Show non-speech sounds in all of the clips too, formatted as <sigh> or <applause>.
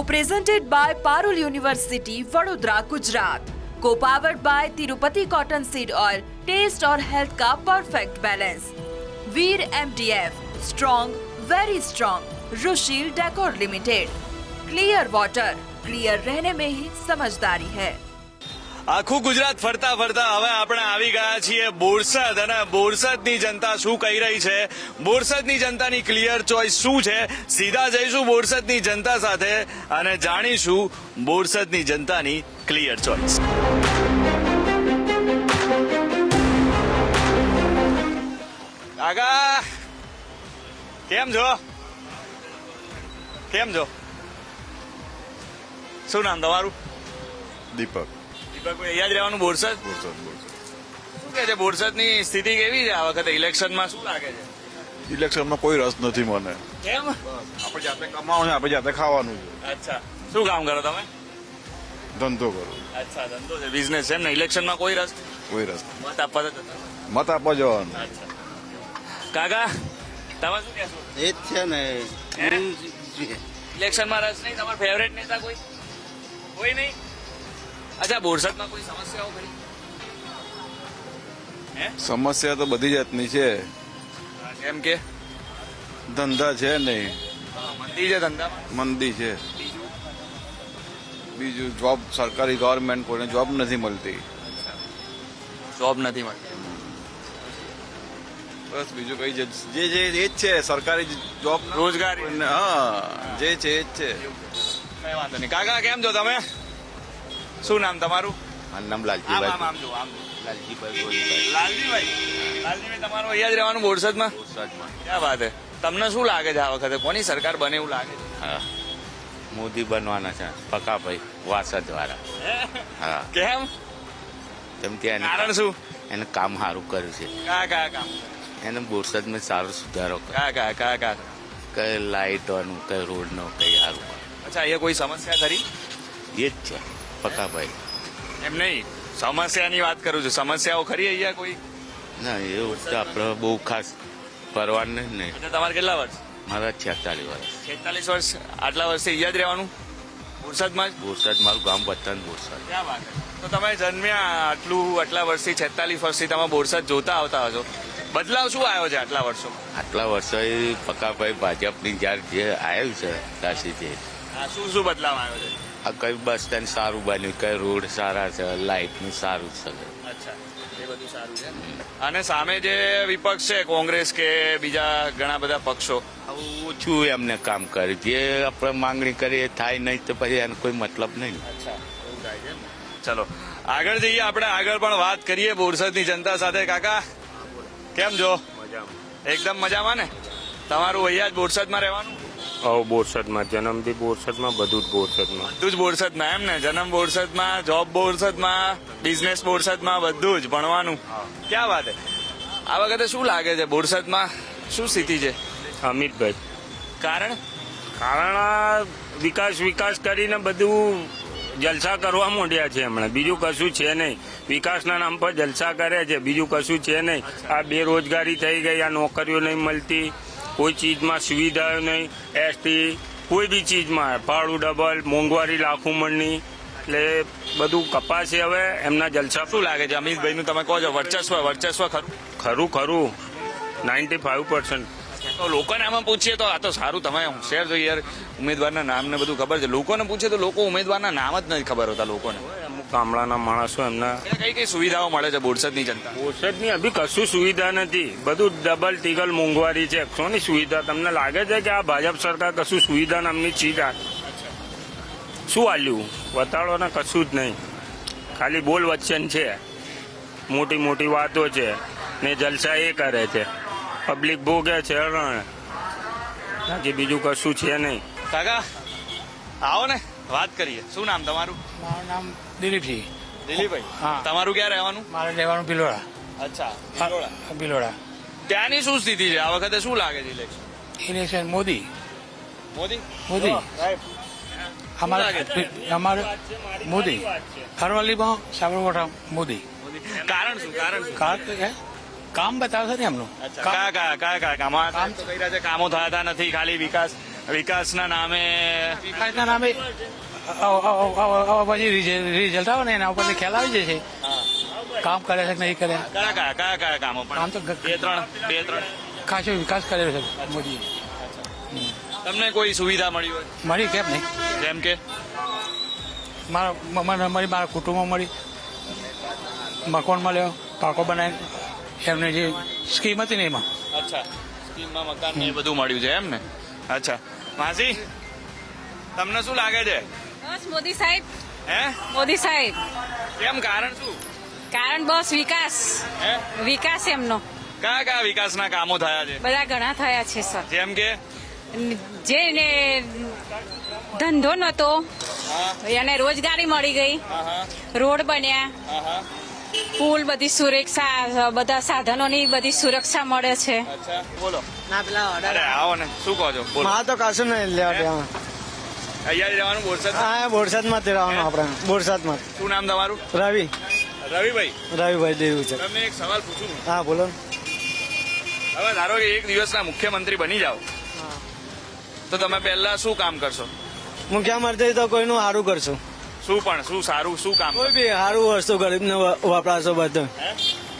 Co-presented by Parul University, Vadodara, Gujarat. Co-powered by Tirupati Cotton Seed Oil. Taste और health का perfect balance. Veer MDF, strong, very strong. Rushil decor limited. Clear water, clear रहने में ही समझदारी है. આખું ગુજરાત ફરતા ફરતા હવે આપણે આવી ગયા છીએ બોરસદ અને બોરસદની જનતા શું કહી રહી છે? બોરસદની જનતાની ક્લિયર ચોઇસ શું છે? સીધા જઈશું બોરસદની જનતા સાથે અને જાણીશું બોરસદની જનતાની ક્લિયર ચોઇસ કાકા, કેમ છો? કેમ છો? શું નામ તમારું? દીપક. દીપકભાઈ અહીંયા જ રહેવાનું? બોરસદ? બોરસદ બોરસદ. શું કે છે? બોરસદની સ્થિતિ કેવી છે? આ વખતે ઇલેક્શનમાં શું લાગે છે? ઇલેક્શનમાં કોઈ રસ નથી મને. કેમ? આપણે જાતે કમાવાનું ને આપણે જાતે ખાવાનું છે. અચ્છા. શું કામ કરો તમે? ધંધો કરો. અચ્છા ધંધો છે. બિઝનેસ છે ને? ઇલેક્શનમાં કોઈ રસ? કોઈ રસ મત આપવા. મત આપવા જવાનું. અચ્છા. કાકા તમે શું કહેશો? એ જ છે ને? ઇલેક્શનમાં રસ નહીં? તમારો ફેવરેટ નેતા કોઈ? કોઈ નહીં? અચ્છા બોરસદમાં કોઈ સમસ્યાઓ ખરી? સમસ્યા તો બધી જાતની છે. કેમ કે? ધંધા છે નહીં. મંદી છે ધંધા મંદી છે. બીજું? જોબ સરકારી ગવર્મેન્ટ કોઈને જોબ નથી મળતી. જોબ નથી મળતી. બસ બીજું કઈ છે જે જે એ જ છે સરકારી જોબ રોજગારી. હા જે છે એ જ છે. કઈ વાંધો નહીં. કાકા કેમ છો તમે? શું નામ તમારું? મારું નામ આમ આમ લાલજીભાઈ આમ જો આમ લાલજીભાઈ લાલજીભાઈ લાલજીભાઈ તમારું અહીંયા જ રહેવાનું બોરસદમાં? બોરસદમાં. ક્યાં વાત તમને શું લાગે છે આ વખતે? કોની સરકાર બને એવું લાગે છે? હા. મોદી બનવાના છે. પકાભાઈ વાસદ વાળા હા? કેમ? કેમ કે કારણ શું? એને કામ સારું કર્યું છે. કા કા કામ એને બોરસદમાં સારો સુધારો કા કા કા કા? કઈ લાઇટોનું કઈ રોડનું કઈ સારું અચ્છા અહીંયા કોઈ સમસ્યા ખરી? એ જ છે. પકાભાઈ એમ નહીં? સમસ્યાની વાત કરું છું. સમસ્યાઓ ખરી અહીંયા કોઈ? ના એવું તો આપણે બહુ ખાસ પરવાનું નહીં તમારે કેટલા વર્ષ? મારા છેતાલીસ વર્ષ. છેતાલીસ વર્ષ? આટલા વર્ષથી અહીંયા જ રહેવાનું? બોરસદમાં જ? બોરસદ મારું ગામ વતન બોરસદ. તો તમે જન્મ્યા આટલું આટલા વર્ષથી છેતાલીસ વર્ષથી તમે બોરસદ જોતા આવતા હશો. બદલાવ શું આવ્યો છે આટલા વર્ષો આટલા વર્ષોએ પકાભાઈ ભાજપની જ્યારે જે આવ્યું છે આ શું શું બદલાવ આવ્યો છે? આ કઈ બસ સ્ટેન્ડ સારું બન્યું? કઈ રોડ સારા છે? લાઇટનું સારું છે? અચ્છા એ બધું સારું છે. અને સામે જે વિપક્ષ છે કોંગ્રેસ કે બીજા ઘણા બધા પક્ષો? ઓછું એમને કામ કર્યું. જે આપણે માંગણી કરીએ થાય નહીં તો પછી એનો કોઈ મતલબ નહીં. અચ્છા એવું થાય છે ને ચલો આગળ જઈએ. આપણે આગળ પણ વાત કરીએ બોરસદની જનતા સાથે. કાકા કેમ જો એકદમ મજામાં ને? તમારું અહીંયા જ બોરસદમાં રહેવાનું? આવો બોરસદમાં જન્મથી બોરસદમાં બધું જ બોરસદમાં. બધું જ બોરસદમાં એમ ને? જન્મ બોરસદમાં જોબ બોરસદમાં બિઝનેસ બોરસદમાં બધું જ ભણવાનું. ક્યાં વાત છે આ વખતે શું લાગે છે બોરસદમાં? શું સ્થિતિ છે? અમિતભાઈ. કારણ? કારણ વિકાસ વિકાસ કરીને બધું જલસા કરવા માંડ્યા છે હમણાં. બીજું કશું છે નહીં. વિકાસના નામ પર જલસા કરે છે. બીજું કશું છે નહીં. આ બેરોજગારી થઈ ગઈ આ નોકરીઓ નહીં મળતી. કોઈ ચીજમાં સુવિધાઓ નહીં. એસટી કોઈ બી ચીજમાં. ભાડું ડબલ મોંઘવારી લાખું મણની એટલે બધું કપાશે હવે. એમના જલસા શું લાગે છે? અમિતભાઈ નું તમે કહો છો વર્ચસ્વ વર્ચસ્વ ખરું? ખરું ખરું. Ninety five percent. તો લોકોને આમાં પૂછીએ તો આ તો સારું. તમે હોશિયાર છો યાર. ઉમેદવારના નામને બધું ખબર છે. લોકોને પૂછે તો લોકો ઉમેદવારના નામ જ નથી ખબર હોતા લોકોને. ગામડાના માણસો એમના કઈ કઈ સુવિધાઓ મળે છે બોરસદની જનતા? બોરસદની અભી કશું સુવિધા નથી. બધું ડબલ ટીગલ મોંઘવારી છે. શોની સુવિધા તમને લાગે છે કે આ ભાજપ સરકાર કશું સુવિધા નામની ચીજ આ શું આલ્યું? બતાડો ને કશું જ નહીં. ખાલી બોલ વચન છે. મોટી મોટી વાતો છે. ને જલસા એ કરે છે. પબ્લિક ભોગે છે હરણ. બાકી બીજું કશું છે નહીં. કાકા આવો ને. વાત કરીએ. શું નામ તમારું? મારું નામ દિલીપજી. દિલીપભાઈ હા. તમારું ક્યાં રહેવાનું? મારે રહેવાનું ભિલોડા. અચ્છા ભિલોડા. ત્યાંની શું સ્થિતિ છે? આ વખતે શું લાગે છે ઇલેક્શન ઇલેક્શન મોદી. મોદી? મોદી. અમારે? અમારે મોદી. અરવલ્લીમાં સાબરકાંઠા મોદી. કારણ શું? કારણ કારણ કામ બતાવશે ને એમનું. કયા કયા કયા કયા કામ કામ- થયા નથી ખાલી વિકાસ વિકાસના નામે વિકાસના નામે પછી રિઝ- રિઝલ્ટ આવે ને એના ઉપરથી ખ્યાલ આવી જશે. કામ કરે છે કે નહીં કરે? કયા કયા કયા કયા કામો કામ તો બે ત્રણ બે ત્રણ. ખાસો વિકાસ કર્યો છે મોદીએ. તમને કોઈ સુવિધા મળી હોય? મળી કેમ નહીં? જેમ કે? મારા મને મળી મારા કુટુંબમાં મળી. મકાન મળ્યો પાકો બનાવી એમને જે સ્કીમ હતી ને એમાં. અચ્છા. સ્કીમમાં મકાન એ બધું મળ્યું છે એમ ને અચ્છા. માસી તમને શું લાગે છે? બસ મોદી સાહેબ. હે? મોદી સાહેબ. કેમ કારણ શું? કારણ બસ વિકાસ. હે? વિકાસ એમનો. કયા કયા વિકાસના કામો થયા છે? બધા ઘણા થયા છે સર. જેમ કે? જેને ધંધો નતો એને રોજગારી મળી ગઈ. હા હા. રોડ બન્યા. હા હા. પુલ બધી સુરક્ષા બધા સાધનોની બધી સુરક્ષા મળે છે. બોલો. ના પેલા આવો ને. શું કહો છો? બોલો. હા તો કશું નહીં લેવા અહીંયા રહેવાનું? બોરસદ? હા બોરસાદમાં જ રહેવાનું આપણે. બોરસાદમાં શું નામ તમારું? રવિ. રવિભાઈ. રવિભાઈ દેવું છે. તમને એક સવાલ પૂછું હા. બોલો. હવે ધારો કે એક દિવસના મુખ્યમંત્રી બની જાઓ. તો તમે પહેલા શું કામ કરશો? મુખ્યમંત્રી તો કોઈનું સારું કરશું. શું પણ? શું સારું? શું કામ કોઈ બી સારું વસ્તુ ગરીબને વપરાશો બધું.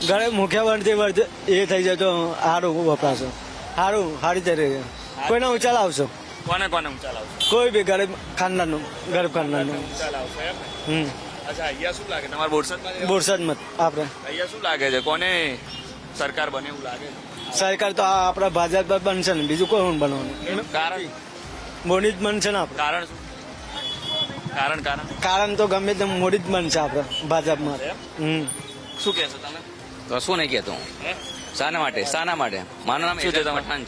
ગરીબ મુખ્યમંત્રી એ થઈ જતો સારું વપરાશો. સારું સારી રીતે કોઈને ઉચાલ લાવશો કોને કોને ઊંચા લાવશો કોઈ બી ગરીબ ખાનદાનનું ગરીબ ખાનદાનનું. ઊંચા લાવશો એમ હમ. અચ્છા અહીંયા શું લાગે? તમારા બોરસદમાં જ રહેવાનું? બોરસાદમાં આપણે. અહીંયા શું લાગે છે? કોને સરકાર બને એવું લાગે છે? સરકાર તો આ આપણા ભાજપ જ બનશે ને બીજું કોઈ હું બનવાનું કારણ? મોદી જ બનશે ને આપણે. કારણ શું? કારણ કારણ? કારણ તો ગમે તેમ મોદી જ બનશે આપણે ભાજપમાં. હમ. શું કહેશો તમે? તો શું નહીં કહેતો હું? હે? શાના માટે શાના માટે. મારું નામ શું છે તમારું?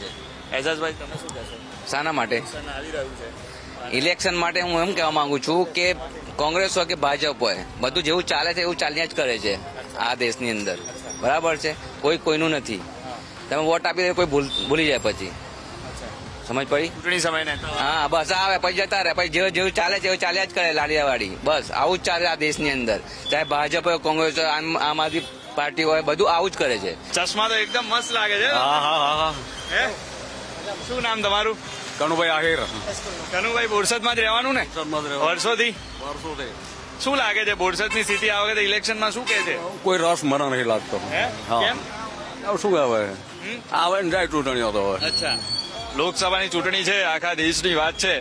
એજાજભાઈ તમે શું કહેશો? શાના માટે? ઇલેક્શન આવી રહ્યું છે ઇલેક્શન માટે હું એમ કહેવા માંગુ છું કે કોંગ્રેસ હોય કે ભાજપ હોય બધું જેવું ચાલે છે એવું ચાલ્યા જ કરે છે આ દેશની અંદર. બરાબર છે? કોઈ કોઈનું નથી. તમે વોટ આપી દે કોઈ ભૂલી જાય પછી. સમજ પડી? ચૂંટણી સમય હા બસ આવે પછી જતા રહે પછી જેવું જેવું ચાલે છે એવું ચાલ્યા જ કરે લાડિયાવાડી બસ આવું જ ચાલે આ દેશની અંદર. ચાહે ભાજપ હોય કોંગ્રેસ હોય આમ આદમી પાર્ટી હોય બધું આવું જ કરે છે. ચશ્મા તો એકદમ મસ્ત લાગે છે. હા હા હા. હે? શું નામ તમારું? કનુભાઈ આહિર. કનુભાઈ બોરસદમાં જ રહેવાનું ને? વર્ષોથી? શું લાગે છે બોરસદની સ્થિતિ આ વખતે ઇલેક્શનમાં શું કહે છે? કોઈ રસ મને નહીં લાગતો. શું આવે આવે ને જાય ચૂંટણીઓ તો હવે અચ્છા. લોકસભાની ચૂંટણી છે આખા દેશની વાત છે.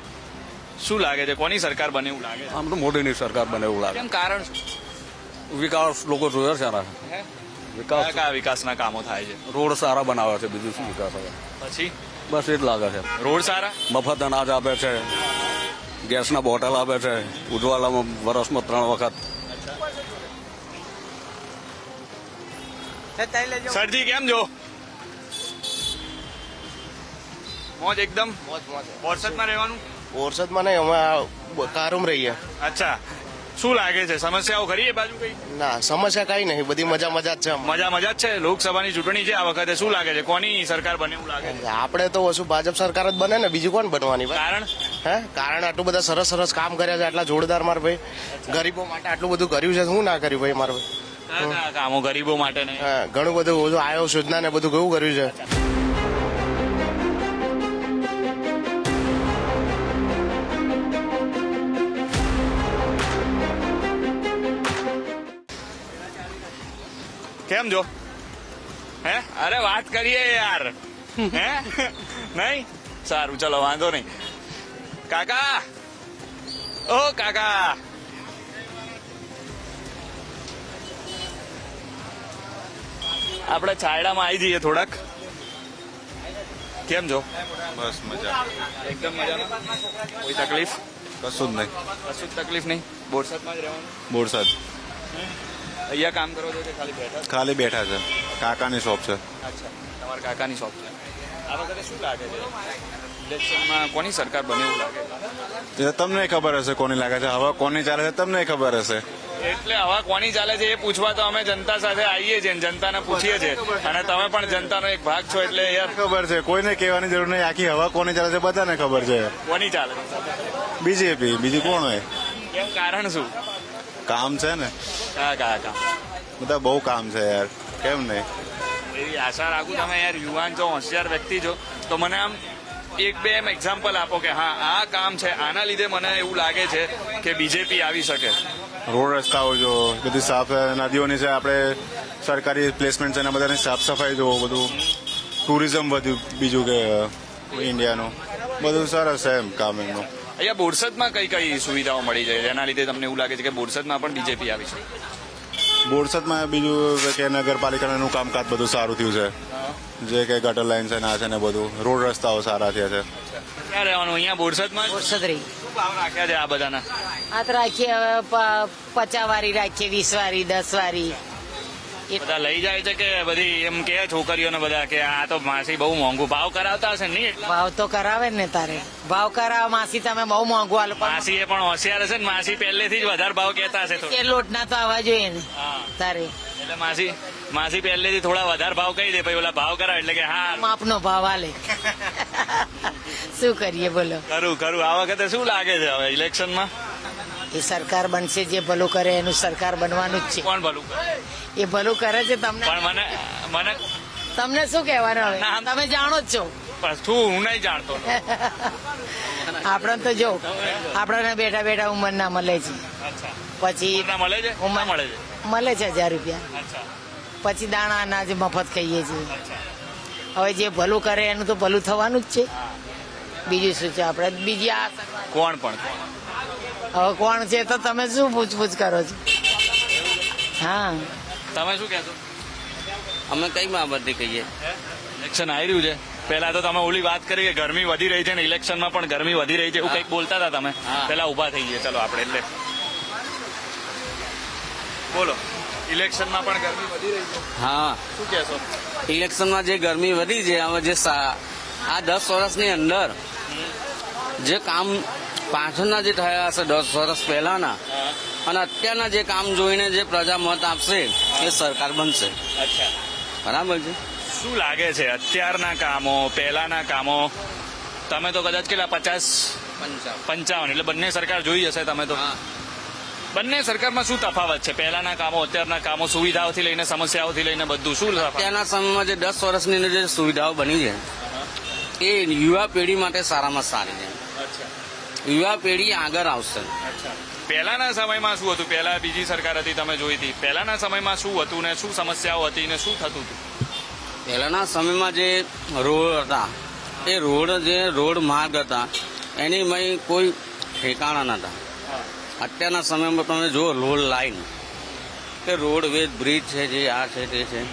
શું લાગે છે કોની સરકાર બને એવું લાગે આમ તો મોદીની સરકાર બને એવું લાગે. કારણ શું? વિકાસ લોકો જોયા છે આના વિકાસ કયા વિકાસના કામો થાય છે? રોડ સારા બનાવે છે બીજું શું વિકાસ પછી? બસ એ જ લાગે છે. રોડ સારા? મફત અનાજ આપે છે. ગેસના બોટલ આપે છે. ઉજવાલામાં વર્ષમાં ત્રણ વખત. સરજી કેમ છો? મોજ એકદમ? વરસાદમાં રહેવાનું? વરસાદમાં નહીં અમે કારુમ રહીએ. અચ્છા. શું લાગે છે? સમસ્યાઓ ખરી એ બાજુ કઈ? ના સમસ્યા કઈ નહીં. બધી મજા મજા જ છે મજા મજા જ છે. લોકસભાની ચૂંટણી છે આ વખતે. શું લાગે છે? કોની સરકાર બને એવું લાગે છે? આપણે તો વસુ ભાજપ સરકાર જ બને ને. બીજું કોણ બનવાની કારણ? હે? કારણ આટલું બધા સરસ સરસ કામ કર્યા છે આટલા જોરદાર માર ભાઈ. ગરીબો માટે આટલું બધું કર્યું છે શું ના કર્યું ભાઈ માર ભાઈ? કામો ગરીબો માટે ઘણું બધું બધું આયો યોજના ને બધું કેવું કર્યું છે. કેમ જો? હે? અરે વાત કરીએ યાર. હે? નહીં? સારું ચલો વાંધો નહીં. કાકા! ઓ કાકા! આપણે છાયડામાં આવી જઈએ થોડાક. કેમ છો બસ મજા. એકદમ મજા કોઈ તકલીફ? કશું જ નહીં. કશું જ તકલીફ નહીં. બોરસાદમાં જ રહેવાનું. બોરસદ. અહીંયા કામ કરો છો કે ખાલી બેઠા ખાલી બેઠા છે. કાકાની શોપ છે. અચ્છા તમારા કાકાની શોપ છે. આ વખતે શું લાગે છે? ઇલેક્શનમાં કોની સરકાર બને એવું લાગે તમને ખબર હશે કોની લાગે છે. હવા કોની ચાલે છે તમને ખબર હશે. એટલે હવા કોની ચાલે છે એ પૂછવા તો અમે જનતા સાથે આવીએ છીએ જનતાને પૂછીએ છીએ. અને તમે પણ જનતાનો એક ભાગ છો એટલે યાર ખબર છે? કોઈને કહેવાની જરૂર નહીં. આખી હવા કોની ચાલે છે બધાને ખબર છે. કોની ચાલે બીજેપી. બીજું કોણ હોય? એમ કારણ શું? કામ છે ને? કયા કયા કામ બધા બહુ કામ છે યાર. કેમ નહીં? એવી આશા રાખું તમે યાર યુવાન છો હોશિયાર વ્યક્તિ છો તો મને આમ એક બે એમ એક્ઝામ્પલ આપો કે હા આ કામ છે આના લીધે મને એવું લાગે છે કે બીજેપી આવી શકે. રોડ રસ્તાઓ જો બધી સાફ નદીઓની છે આપણે સરકારી પ્લેસમેન્ટ છે એના બધાની સાફ સફાઈ જોવો બધું ટુરિઝમ વધ્યું બીજું કે ઇન્ડિયાનું બધું સરસ છે એમ કામ એમનું. અહીંયા બોરસદમાં કઈ કઈ સુવિધાઓ મળી જાય જેના લીધે તમને એવું લાગે છે કે બોરસદમાં પણ બીજેપી આવી છે? બોરસદમાં બીજું કે નગરપાલિકાનું કામકાજ બધું સારું થયું છે. જે કે ગટર લાઈન છે ના છે ને બધું. રોડ રસ્તાઓ સારા થયા છે. ક્યાં રહેવાનું? અહીંયા બોરસદમાં બોરસદ રહી. ભાવ રાખ્યા છે આ બધાના? આ તો રાખીએ હવે પ- પચાસ વાળી રાખીએ વીસ વાળી દસ વાળી બધા લઈ જાય છે કે બધી એમ કે છોકરીઓને બધા કે આ તો માસી બહુ મોંઘું ભાવ કરાવતા હશે ને નહીં ભાવ તો કરાવે ને તારે. ભાવ કરાવ માસી તમે બહુ મોંઘું હાલ માસી એ પણ હોશિયાર હશે ને માસી પહેલેથી જ વધારે ભાવ કહેતા હશે થોડા. એ લોટના તો આવવા જોઈએ ને તારે. એટલે માસી માસી પહેલેથી થોડા વધારે ભાવ કહી દે પછી ઓલા ભાવ કરાવે એટલે કે હા. માપનો ભાવ આલે શું કરીએ બોલો. ખરું ખરું. આ વખતે શું લાગે છે હવે ઇલેક્શનમાં એ સરકાર બનશે જે ભલું કરે એનું સરકાર બનવાનું જ છે. કોણ ભલું કરે? એ ભલું કરે છે તમને? પણ મને મને તમને શું કહેવાનું હવે? તમે જાણો જ છો. પણ શું હું નહીં જાણતો. <laughs> આપણે તો જો આપણને બેઠા બેઠા ઉંમર ના મળે છે. પછી મળે છે? ઉંમર- મળે છે? મળે છે હજાર રૂપિયા. પછી દાણા અનાજ મફત ખાઈએ છીએ. હવે જે ભલું કરે એનું તો ભલું થવાનું જ છે. બીજું શું છે આપણે? બીજી આ કોણ પણ? હવે કોણ છે તો તમે શું પૂછપૂછ કરો છો? હા. તમે શું કહેશો? અમે કઈ બાબતે કહીએ? ઇલેક્શન આવી રહ્યું છે. પેલા તો તમે ઓલી વાત કરી કે ગરમી વધી રહી છે ને ઇલેક્શનમાં પણ ગરમી વધી રહી છે એવું કંઈક બોલતા હતા તમે. પેલા ઊભા ઊભા થઈ ગયા. ચલો આપણે એટલે. બોલો. ઇલેક્શનમાં પણ ગરમી વધી રહી છે. હા. શું કહેશો? ઇલેક્શનમાં જે ગરમી વધી છે હવે જે સા- આ દસ વર્ષની અંદર જે કામ પાછળના જે થયા હશે દસ વર્ષ પહેલાના અને અત્યારના જે કામ જોઈને જે પ્રજા મત આપશે એ સરકાર બનશે. બરાબર છે? શું લાગે છે અત્યારના કામો પહેલાના કામો? તમે તો કદાચ કેટલા પચાસ? પંચાવન. એટલે બંને સરકાર જોઈ હશે તમે તો. બંને સરકારમાં શું તફાવત છે? પહેલાના કામો અત્યારના કામો સુવિધાઓથી લઈને સમસ્યાઓથી લઈને બધું શું અત્યારના સમયમાં જે દસ વર્ષની જે સુવિધાઓ બની છે એ યુવા પેઢી માટે સારામાં સારી છે. યુવા પેઢી આગળ આવશે. પહેલાના સમયમાં શું હતું? પહેલા બીજી સરકાર હતી તમે જોઈ હતી. પહેલાના સમયમાં શું હતું ને શું સમસ્યાઓ હતી ને શું થતું હતું? પહેલાના સમયમાં જે રોડ હતા એ રોડ જે રોડ માર્ગ હતા એની મય કોઈ ઠેકાણા નતા. અત્યારના સમયમાં તમે જુઓ રોડ લાઈન. કે રોડ વેજ બ્રિજ છે જે આ છે તે છે.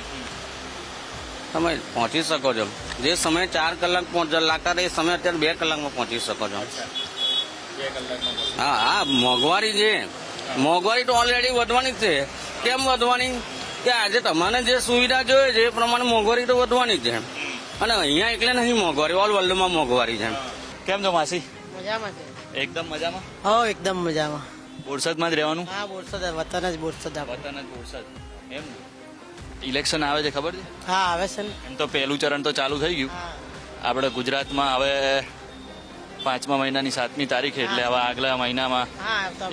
તમે પહોંચી શકો છો. જે સમય ચાર કલાક પહોંચ લાગતા એ સમય અત્યારે બે કલાકમાં પહોંચી શકો છો. હા હા મોંઘવારી છે. મોંઘવારી તો ઓલરેડી વધવાની જ છે. કેમ વધવાની? કે આજે તમારે જે સુવિધા જોઈએ છે એ પ્રમાણે મોંઘવારી તો વધવાની જ છે. અને અહીંયા એટલે નહીં મોંઘવારી ઓલ વર્લ્ડમાં મોંઘવારી છે. કેમ છો માસી? મજામાં છે. એકદમ મજામાં? હો એકદમ મજામાં. બોરસદમાં જ રહેવાનું? હા બોરસદ વતન જ બોરસદ વતન જ બોરસદ. એમ? ઇલેક્શન આવે છે ખબર છે? હા આવે છે ને. એમ તો પહેલું ચરણ તો ચાલુ થઈ ગયું. આપણે ગુજરાતમાં હવે પાંચમા મહિનાની સાતમી તારીખે એટલે હવે આગલા મહિનામાં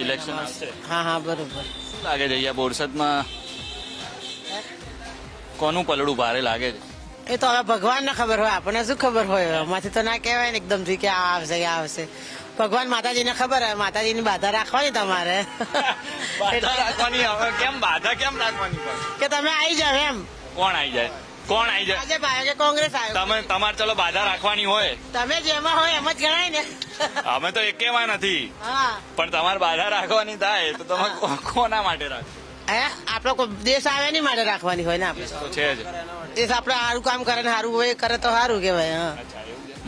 ઇલેક્શન આવશે. હા હા બરોબર. શું લાગે છે અહીંયા બોરસદમાં? કોનું પલડું ભારે લાગે છે? એ તો હવે ભગવાનને ખબર હોય આપણને શું ખબર હોય? એમાંથી તો ના કહેવાય ને એકદમથી કે આ આવશે કે આ આવશે. ભગવાન માતાજીને ખબર હોય માતાજીની બાધા રાખવાની તમારે. રાખવાની કેમ બાધા કેમ રાખવાની કે તમે આવી જાવ એમ. કોણ આવી જાય? કોણ આવી જાય? ભાજપ ભાઈ કે કોંગ્રેસ આવ્યો તમે તમારે ચલો બાધા રાખવાની હોય. તમે જેમાં હોય એમ જ ગણાય ને. અમે તો એકેમાં નથી. પણ તમારે બાધા રાખવાની થાય તો તમે કોના માટે રાખો? હે? આપણો દેશ આવે નહીં માટે રાખવાની હોય ને આપણે? છે જ. દેશ આપણે સારું કામ કરે ને સારું હોય કરે તો સારું કહેવાય હા.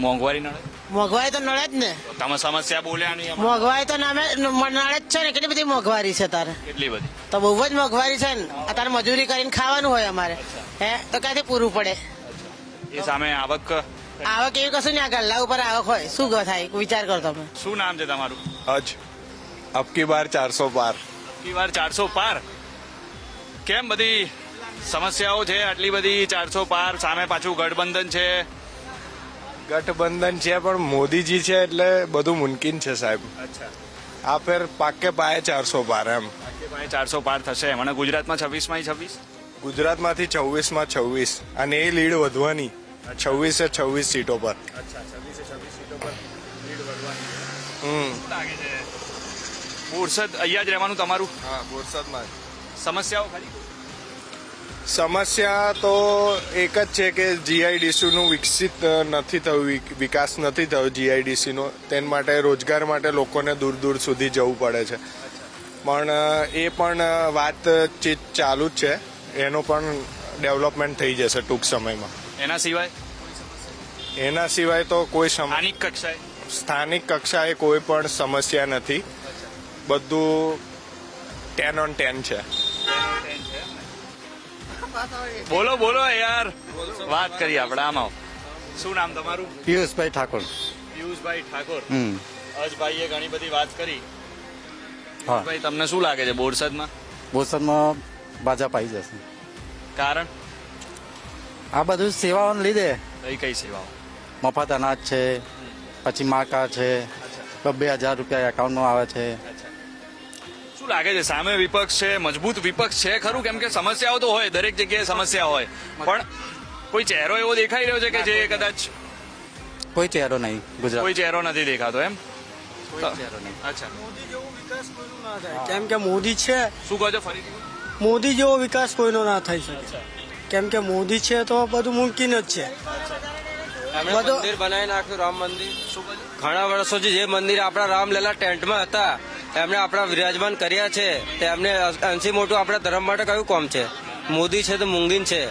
મોંઘવારી નડે? મોંઘવારી તો નડે જ ને. તમે સમસ્યા બોલ્યા નહીં મોંઘવારી તો નામે નડે જ છે ને. કેટલી બધી મોંઘવારી છે તારે? કેટલી બધી? તો બહુ જ મોંઘવારી છે ને. તારે મજૂરી કરીને ખાવાનું હોય અમારે. હે? તો ક્યાંથી પૂરું પડે? એ સામે આવક આવક એવી કશું નહીં આ ગલ્લા ઉપર આવક હોય. શું થાય? વિચાર કરો તમે. શું નામ છે તમારું? અજ અબકી બાર ચારસો પાર. અબકી બાર ચારસો પાર. કેમ બધી સમસ્યાઓ છે? આટલી બધી ચારસો પાર સામે પાછું ગઠબંધન છે. ગઠબંધન છે પણ મોદીજી છે એટલે બધું મુમકિન છે સાહેબ. અચ્છા. આ ફેર પાકે પાયે ચારસો પાર એમ. ચારસો પાર થશે. મને ગુજરાતમાં છવ્વીસમાં છવ્વીસ? ગુજરાતમાંથી છવ્વીસમાં છવ્વીસ અને એ લીડ વધવાની. છવ્વીસે છવ્વીસ સીટો પર. અચ્છા છવ્વીસે છવ્વીસ હમ. લાગે છે? બોરસદ અહીંયા જ રહેવાનું તમારું? હા બોરસદમાં સમસ્યાઓ સમસ્યા તો એક જ છે કે જીઆઈડીસીનું વિકસિત નથી થયું વિકાસ નથી થયો જીઆઈડીસીનો. તેના માટે રોજગાર માટે લોકોને દૂર દૂર સુધી જવું પડે છે. પણ એ પણ વાતચીત ચાલુ જ છે. એનો પણ ડેવલપમેન્ટ થઈ જશે ટૂંક સમયમાં. એના સિવાય? એના સિવાય તો કોઈ સ્થાનિક કક્ષાએ? સ્થાનિક કક્ષાએ કોઈ પણ સમસ્યા નથી. બધું ટેન ઓન ટેન છે. બોલો બોલો યાર વાત કરીએ આપણે આમાં. શું નામ તમારું? પિયુષભાઈ ઠાકોર. પિયુષભાઈ ઠાકોર. અજભાઈએ ઘણી બધી વાત કરી. ભાઈ તમને શું લાગે છે બોરસદમાં? બોરસદમાં ભાજપ આવી જશે. કારણ? આ બધું સેવાઓને લીધે. કઈ કઈ સેવાઓ? મફત અનાજ છે પછી માકા છે બે હજાર રૂપિયા એકાઉન્ટમાં આવે છે. શું લાગે છે સામે વિપક્ષ છે મજબૂત વિપક્ષ છે? ખરું કેમ કે સમસ્યાઓ તો હોય દરેક જગ્યાએ સમસ્યા હોય. પણ કોઈ ચહેરો એવો દેખાઈ રહ્યો છે કે જે કદાચ કોઈ ચહેરો નહીં ગુજરાત. કોઈ ચહેરો નથી દેખાતો એમ? ચહેરો નહીં. અચ્છા. કેમ કે મોદી છે. શું કહો છો ફરીથી? મોદી જેવો વિકાસ કોઈનો ના થઈ શકે કેમ કે મોદી છે તો બધું મુમકિન જ છે બધું મંદિર બનાવી નાખ્યું રામ મંદિર શું કહો છો? ઘણા વર્ષોથી જે મંદિર આપણા રામલલા ટેન્ટમાં હતા એમને આપણા વિરાજમાન કર્યા છે તે એમને અંશી મોટું આપણા ધર્મ માટે કયું કોમ છે મોદી છે તો મુંગીન છે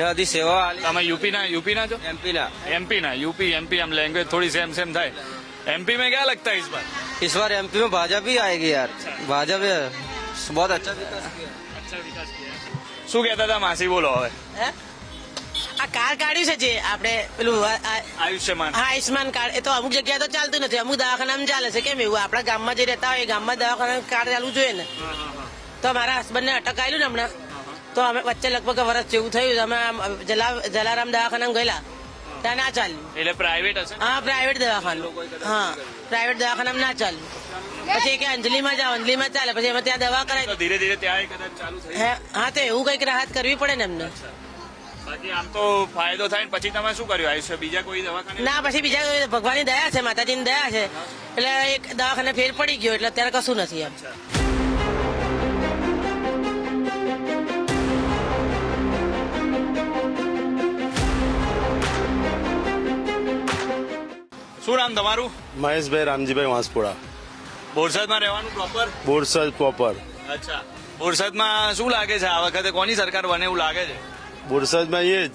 એ બધી સેવા આલી તમે યુપી ના યુપી ના છો एमपी ना एमपी ना यूपी एमपी हम लैंग्वेज थोड़ी सेम सेम થાય एमपी में क्या लगता है इस बार इस बार एमपी में भाजपा ही आएगी यार भाजपा बहुत अच्छा શું કહેતા હતા માસી? બોલો હવે. આ કાર્ડ કાઢ્યું છે જે આપણે પેલું આયુષ્યમાન. આયુષ્યમાન કાર્ડ એ તો અમુક જગ્યાએ તો ચાલતું નથી. અમુક દવાખાનામાં ચાલે છે. કેમ એવું? આપણા ગામમાં જે રહેતા હોય ગામમાં દવાખાના કાર્ડ ચાલવું જોઈએ ને. તો મારા હસબન્ડને અટકાયેલું ને હમણાં. તો અમે વચ્ચે લગભગ વર્ષ જેવું થયું. અમે જલારામ દવાખાનામાં ગયેલા. ત્યાં ના ચાલ્યું. એટલે પ્રાઇવેટ હા પ્રાઇવેટ દવાખાનું. હા પ્રાઇવેટ દવાખાનામાં ના ચાલ્યું. પછી કે અંજલીમાં જાઓ અંજલીમાં ચાલે પછી અમે ત્યાં દવા તો કરાવી ધીરે ધીરે ત્યાં કદાચ ચાલુ થઈ હે, હા તો એવું કંઈક રાહત કરવી પડે ને એમને. બાકી આમ તો ફાયદો થાય ને પછી તમે શું કર્યું? આયુષ્ય બીજા કોઈ દવાખાને? ના પછી બીજા કોઈ ભગવાનની દયા છે માતાજીની દયા છે. એટલે એક દવાખાને ફેર પડી ગયો એટલે અત્યારે કશું નથી એમ. શું નામ તમારું? મહેશભાઈ રામજીભાઈ વાંસપુરા. બોરસદમાં રહેવાનું પ્રોપર બોરસદ પ્રોપર અચ્છા. બોરસદમાં શું લાગે છે? આ વખતે કોની સરકાર બને એવું લાગે છે? બોરસદમાં એ જ.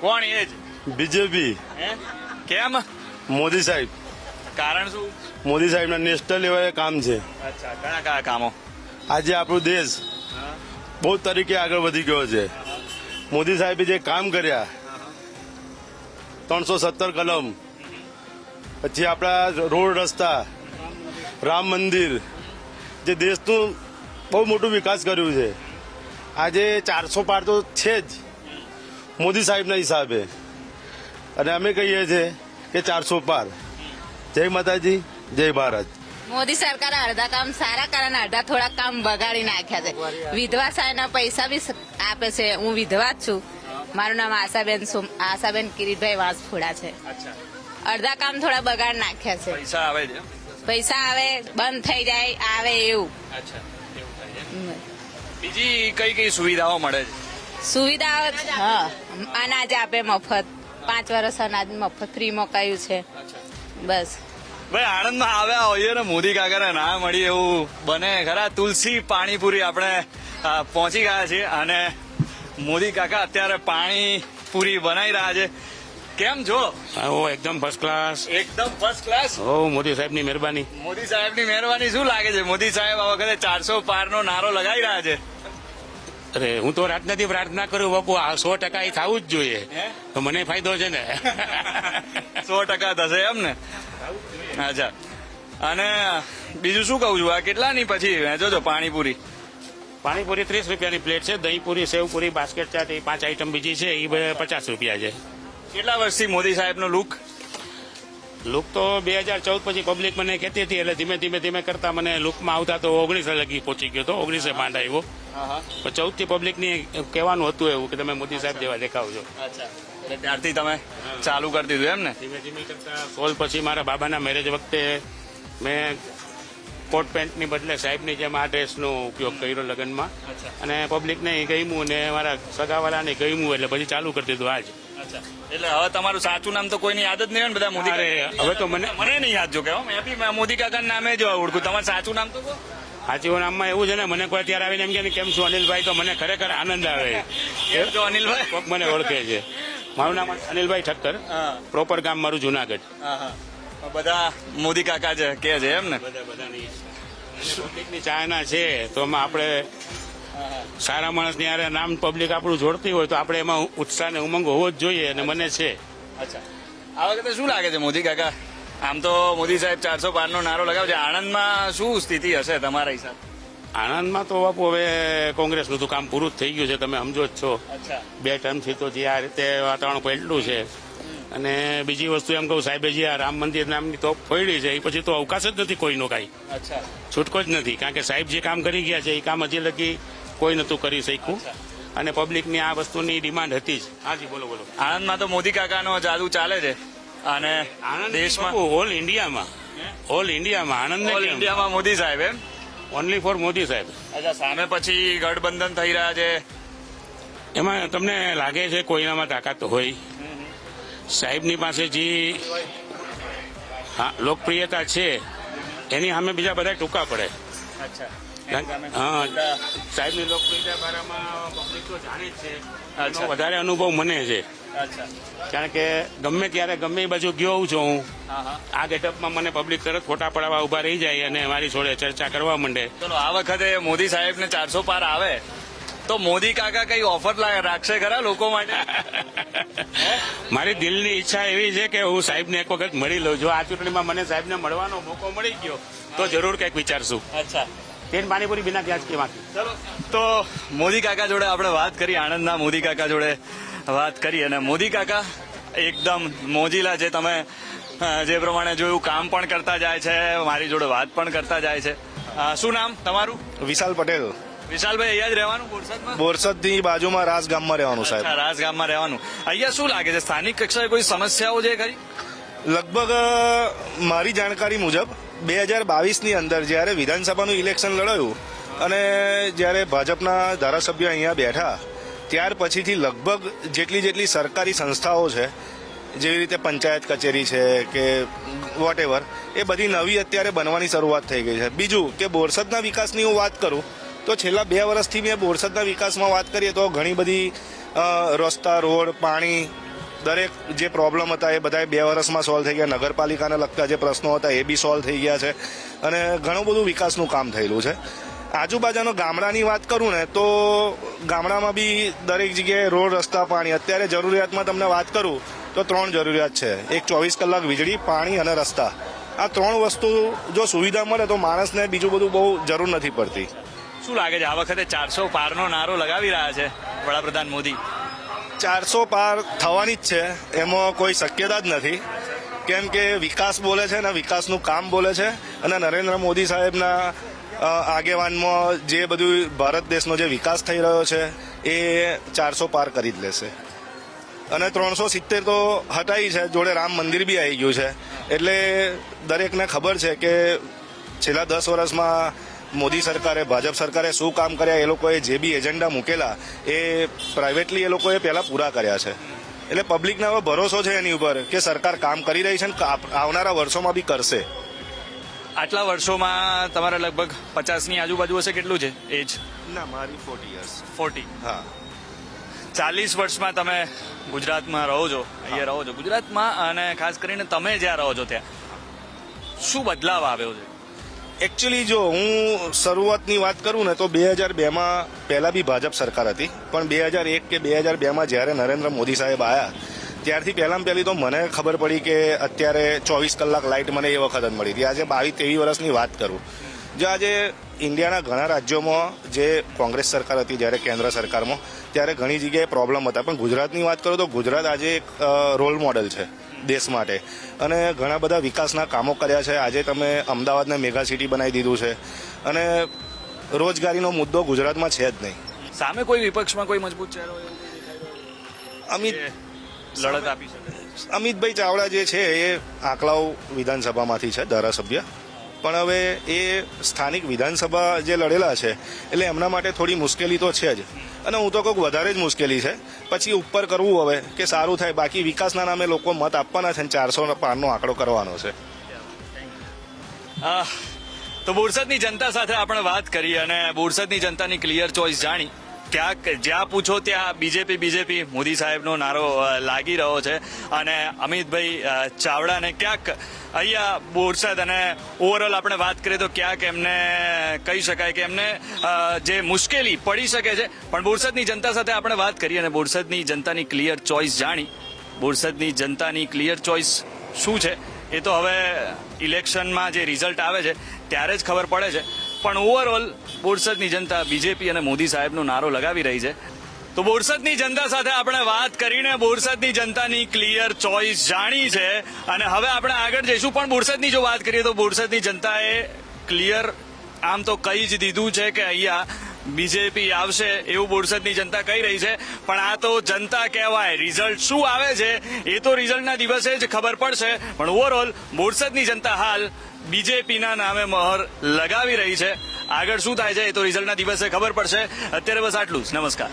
કોણ એ જ? બીજેપી? કેમ? મોદી સાહેબ. કારણ શું? મોદી સાહેબના નેશનલ લેવલે કામ છે. અચ્છા ઘણા કયા કામો. આજે આપણો દેશ બહુ તરીકે આગળ વધી ગયો છે. મોદી સાહેબે જે કામ કર્યા ત્રણસો સત્તર કલમ પછી આપણા રોડ રસ્તા રામ મંદિર જે દેશનું બહુ મોટું વિકાસ કર્યું છે. આજે ચારસો પાર તો છે જ મોદી સાહેબના હિસાબે. અને અમે કહીએ છીએ કે ચારસો પાર. જય માતાજી જય ભારત. મોદી સરકારે અડધા કામ સારા કરે ને અડધા થોડા કામ બગાડી નાખ્યા છે. વિધવા સાહેબના પૈસા બી આપે છે. હું વિધવા જ છું. મારું નામ આશાબેન સુમ- આશાબેન કિરીટભાઈ વાંસફોડા છે. અડધા કામ થોડા બગાડ નાખ્યા છે. પૈસા આવે છે. પૈસા આવે બંધ થઈ જાય આવે એવું. અચ્છા એવું થાય છે બીજી કઈ કઈ સુવિધાઓ મળે છે? સુવિધાઓ હા અનાજ આપે મફત. પાંચ વર્ષ અનાજ મફત ફ્રી મોકાયું છે. બસ. ભાઈ આણંદમાં આવ્યા હોઈએ ને મોદી કાકાને ના મળી એવું બને. ખરા તુલસી પાણીપુરી આપણે અ, પહોંચી ગયા છીએ અને મોદી કાકા અત્યારે પાણીપુરી બનાવી રહ્યા છે. કેમ છો? ઓ એકદમ ફર્સ્ટ ક્લાસ એકદમ ફર્સ્ટ ક્લાસ ઓ મોદી સાહેબની મહેરબાની. મોદી સાહેબની મહેરબાની શું લાગે છે? મોદી સાહેબ આ વખતે ચારસો પારનો નારો લગાવી રહ્યા છે. અરે હું તો રાતનાથી પ્રાર્થના કરું બાપુ આ સો ટકા એ થવું જ જોઈએ. તો મને ફાયદો છે ને. <laughs> સો ટકા થશે એમ ને? અચ્છા. અને બીજું શું કહું છું? આ કેટલાની પછી વેચો છો પાણીપુરી? પાણીપુરી ત્રીસ રૂપિયાની પ્લેટ છે દહીંપુરી સેવપુરી બાસ્કેટ ચાટ એ પાંચ આઈટમ બીજી છે એ પચાસ રૂપિયા છે. કેટલા વર્ષથી મોદી સાહેબનો લુક લુક તો બે હજાર ચૌદ પછી પબ્લિક મને કહેતી હતી એટલે ધીમે ધીમે ધીમે કરતા મને લુકમાં આવતા તો ઓગણીસે લગી પહોંચી ગયો તો ઓગણીસે માંડ આવ્યો. પણ ચૌદથી પબ્લિકની કહેવાનું હતું એવું કે તમે મોદી સાહેબ જેવા દેખાવ છો ત્યારથી તમે ચાલુ કરી દીધું એમ ને ધીમે ધીમે કરતા સોલ પછી મારા બાબાના મેરેજ વખતે મેં કોટ પેન્ટની બદલે સાહેબની જેમ આ ડ્રેસનો ઉપયોગ કર્યો લગ્નમાં. અને પબ્લિકને ગમ્યું ને મારા સગાવાલાને ગમ્યું એટલે પછી ચાલુ કરી દીધું આજ. એટલે હવે તમારું સાચું નામ તો કોઈની યાદ જ નહીં હોય ને બધા મોદી કાકા. હવે તો મને મને નહીં યાદ જો કે હો. મેં બી મોદી કાકાના નામે જ ઓળખું. તમારું સાચું નામ તો કહો. સાચી નામમાં એવું છે ને મને કોઈ ત્યારે આવીને એમ કે કેમ છું અનિલભાઈ? તો મને ખરેખર આનંદ આવે. તો અનિલભાઈ? કોક મને ઓળખે છે. મારું નામ અનિલભાઈ ઠક્કર. પ્રોપર ગામ મારું જુનાગઢ. બધા મોદી કાકા છે કે છે એમ ને? બધા બધાની ચાયના છે તો આપણે સારા માણસની યારે નામ પબ્લિક આપણું જોડતી હોય તો આપણે એમાં ઉત્સાહ ને ઉમંગ હોવો જ જોઈએ અને મને છે. અચ્છા. આ વખતે શું લાગે છે મોદી કાકા? આમ તો મોદી સાહેબ ચારસો પાર નો નારો લગાવે છે આણંદમાં શું સ્થિતિ હશે તમારા હિસાબ? આણંદમાં તો બાપુ હવે કોંગ્રેસનું તો કામ પૂરું જ થઈ ગયું છે. તમે સમજો જ છો. બે ટર્મથી તો જે આ રીતે વાતાવરણ પલટું છે. અને બીજી વસ્તુ એમ કહું સાહેબે જે આ રામ મંદિર નામની તોપ ફોડી છે એ પછી તો અવકાશ જ નથી કોઈનો કાંઈ. છૂટકો જ નથી. કારણ કે સાહેબ જે કામ કરી ગયા છે એ કામ હજી લગી કોઈ નહોતું કરી શક્યું. અને પબ્લિકની આ વસ્તુની ડિમાન્ડ હતી જ. હાજી બોલો બોલો. આણંદમાં તો મોદી કાકાનો જાદુ ચાલે છે. અને આણંદ દેશમાં ઓલ ઇન્ડિયામાં ઓલ ઇન્ડિયામાં આણંદ ઓલ ઇન્ડિયામાં મોદી સાહેબ એમ? ઓનલી ફોર મોદી સાહેબ. અચ્છા સામે પછી ગઠબંધન થઈ રહ્યા છે. એમાં તમને લાગે છે કોઈનામાં તાકાત હોય? સાહેબની પાસે જે હા લોકપ્રિયતા છે એની સામે બીજા બધા ટૂંકા પડે. અચ્છા. હા સાહેબની લોકપ્રિયતા બારામાં પબ્લિક તો જાણે જ છે. વધારે અનુભવ મને છે. કારણ કે ગમે ત્યારે ગમે એ બાજુ ગયો છું હું આ ગેટઅપમાં મને પબ્લિક તરત ફોટા પડાવવા ઊભા રહી જાય અને મારી જોડે ચર્ચા કરવા માંડે. ચલો આ વખતે મોદી સાહેબ ને ચારસો પાર આવે તો મોદી કાકા કઈ ઓફર રાખશે ખરા લોકો માટે? <laughs> મારી દિલની ઈચ્છા એવી છે કે હું સાહેબને એક વખત મળી લઉં. જો આ ચૂંટણીમાં મને સાહેબને મળવાનો મોકો મળી ગયો તો જરૂર કંઈક વિચારશું. અચ્છા. તેન પાણીપુરી બિના પ્યાજ કે બાકી ચલો તો મોદી કાકા જોડે આપણે વાત કરી આણંદના મોદી કાકા જોડે વાત કરી અને મોદી કાકા એકદમ મોજીલા છે. તમે જે પ્રમાણે જોયું કામ પણ કરતા જાય છે મારી જોડે વાત પણ કરતા જાય છે. શું નામ તમારું? વિશાલ પટેલ. વિશાલભાઈ અહીંયા જ રહેવાનું બોરસદમાં? બોરસદની બાજુમાં રાસ ગામમાં રહેવાનું સાહેબ. રાસ રાજગામમાં રહેવાનું. અહીંયા શું લાગે છે? સ્થાનિક કક્ષાએ કોઈ સમસ્યાઓ છે ખરી? લગભગ મારી જાણકારી મુજબ બે હજાર બાવીસની અંદર જ્યારે વિધાનસભાનું ઇલેક્શન લડાયું અને જ્યારે ભાજપના ધારાસભ્યો અહીંયા બેઠા, ત્યાર પછીથી લગભગ જેટલી જેટલી સરકારી સંસ્થાઓ છે, જેવી રીતે પંચાયત કચેરી છે કે વોટ એ બધી નવી અત્યારે બનવાની શરૂઆત થઈ ગઈ છે. બીજું કે બોરસદના વિકાસની હું વાત કરું, તો છેલ્લા બે વર્ષથી મેં બોરસદના વિકાસમાં વાત કરીએ તો ઘણી બધી રસ્તા, રોડ, પાણી દરેક જે પ્રોબ્લેમ હતા એ બધા બે વર્ષમાં સોલ્વ થઈ ગયા. નગરપાલિકાને લગતા જે પ્રશ્નો હતા એ બી સોલ્વ થઈ ગયા છે. અને ઘણું બધું વિકાસનું કામ થયેલું છે. આજુબાજુનો ગામડાની વાત કરું ને, તો ગામડામાં બી દરેક જગ્યાએ રોડ, રસ્તા, પાણી. અત્યારે જરૂરિયાતમાં તમને વાત કરું, તો ત્રણ જરૂરિયાત છે. એક ચોવીસ કલાક વીજળી, પાણી અને રસ્તા. આ ત્રણ વસ્તુ જો સુવિધા મળે તો માણસને બીજું બધું બહુ જરૂર નથી પડતી. શું લાગે છે? આ વખતે ચારસો પારનો નારો લગાવી રહ્યા છે વડાપ્રધાન મોદી. ચારસો પાર થવાની જ છે. એમાં કોઈ શક્યતા જ નથી. કેમ કે વિકાસ બોલે છે અને વિકાસનું કામ બોલે છે અને નરેન્દ્ર મોદી સાહેબના આગેવાનમાં જે બધું ભારત દેશનો જે વિકાસ થઈ રહ્યો છે, એ ચારસો પાર કરી જ લેશે. અને ત્રણસો સિત્તેર તો હટાઈ છે, જોડે રામ મંદિર બી આવી ગયું છે. એટલે દરેકને ખબર છે કે છેલ્લા દસ વર્ષમાં મોદી સરકારે ભાજપ સરકારે શું કામ કર્યા એ લોકોએ જે બી એજન્ડા મૂકેલા એ પ્રાઇવેટલી એ લોકોએ પહેલા પૂરા કર્યા છે. એટલે પબ્લિકને હવે ભરોસો છે એની ઉપર કે સરકાર કામ કરી રહી છે ને કાપ- આવનારા વર્ષોમાં બી કરશે. આટલા વર્ષોમાં તમારા લગભગ પચાસની આજુબાજુ હશે કેટલું છે? એજ? ના મારી ફોર્ટી યર્સ ફોર્ટી હા. ચાલીસ વર્ષમાં તમે ગુજરાતમાં રહો છો અહીંયા રહો છો. ગુજરાતમાં અને ખાસ કરીને તમે જ્યાં રહો છો ત્યાં શું બદલાવ આવ્યો છે? એકચ્યુઅલી જો હું શરૂઆતની વાત કરું ને, તો બે હજાર બેમાં પહેલાં બી ભાજપ સરકાર હતી. પણ બે હજાર એક કે બે હજાર બેમાં જ્યારે નરેન્દ્ર મોદી સાહેબ આવ્યા ત્યારથી પહેલાં પહેલી તો મને ખબર પડી કે અત્યારે ચોવીસ કલાક લાઇટ મને એ વખત જ મળી હતી. આજે બાવીસ ત્રેવીસ વર્ષની વાત કરું. જો આજે ઇન્ડિયાના ઘણા રાજ્યોમાં જે કોંગ્રેસ સરકાર હતી, જ્યારે કેન્દ્ર સરકારમાં, ત્યારે ઘણી જગ્યાએ પ્રોબ્લેમ હતા. પણ ગુજરાતની વાત કરું તો ગુજરાત આજે એક રોલ મોડલ છે. દેશ માટે. અને ઘણા બધા વિકાસના કામો કર્યા છે. આજે તમે અમદાવાદને મેગા સિટી બનાવી દીધું છે. અને રોજગારીનો મુદ્દો ગુજરાતમાં છે જ નહીં. સામે કોઈ વિપક્ષમાં કોઈ મજબૂત ચહેરો અમિત? લડત આપી શકે. અમિતભાઈ ચાવડા જે છે એ આંકલાવ વિધાનસભામાંથી છે ધારાસભ્ય. પણ હવે એ સ્થાનિક વિધાનસભા જે લડેલા છે એટલે એમના માટે થોડી મુશ્કેલી તો છે જ. અને હું તો કહું વધારે જ મુશ્કેલી છે. પછી ઉપર કરવું હવે, કે સારું થાય. બાકી વિકાસના નામે લોકો મત આપવાના છે ચારસો પારનો આંકડો કરવાનો છે. તો બોરસદની જનતા સાથે આપણે વાત કરી અને બોરસદની જનતાની ક્લિયર ચોઇસ જાણી. ક્યાંક જ્યાં પૂછો ત્યાં બીજેપી બીજેપી મોદી સાહેબનો નારો લાગી રહ્યો છે. અને અમિતભાઈ ચાવડાને ક્યાંક અહીંયા બોરસદ અને ઓવરઓલ આપણે વાત કરીએ તો ક્યાંક એમને કહી શકાય કે એમને જે મુશ્કેલી પડી શકે છે. પણ બોરસદની જનતા સાથે આપણે વાત કરીએ અને બોરસદની જનતાની ક્લિયર ચોઇસ જાણી. બોરસદની જનતાની ક્લિયર ચોઇસ શું છે? એ તો હવે ઇલેક્શનમાં જે રિઝલ્ટ આવે છે, ત્યારે જ ખબર પડે છે. પણ ઓવરઓલ બોરસદની જનતા બીજેપી અને મોદી સાહેબનો નારો લગાવી રહી છે. તો બોરસદની જનતા સાથે આપણે વાત કરીને બોરસદની જનતાની ક્લિયર ચોઇસ જાણી છે. અને હવે આપણે આગળ જઈશું. પણ બોરસદની જો વાત કરીએ તો બોરસદની જનતાએ ક્લિયર આમ તો કહી જ દીધું છે કે અહીંયા બીજેપી આવશે એવું બોરસદની જનતા કહી રહી છે. પણ આ તો જનતા કહેવાય. રિઝલ્ટ શું આવે છે? એ તો રિઝલ્ટના દિવસે જ ખબર પડશે. પણ ઓવરઓલ બોરસદની જનતા હાલ બીજેપીના નામે મહોર લગાવી રહી છે. આગળ શું થાય છે એ તો રિઝલ્ટના દિવસે ખબર પડશે. અત્યારે બસ આટલું જ. નમસ્કાર.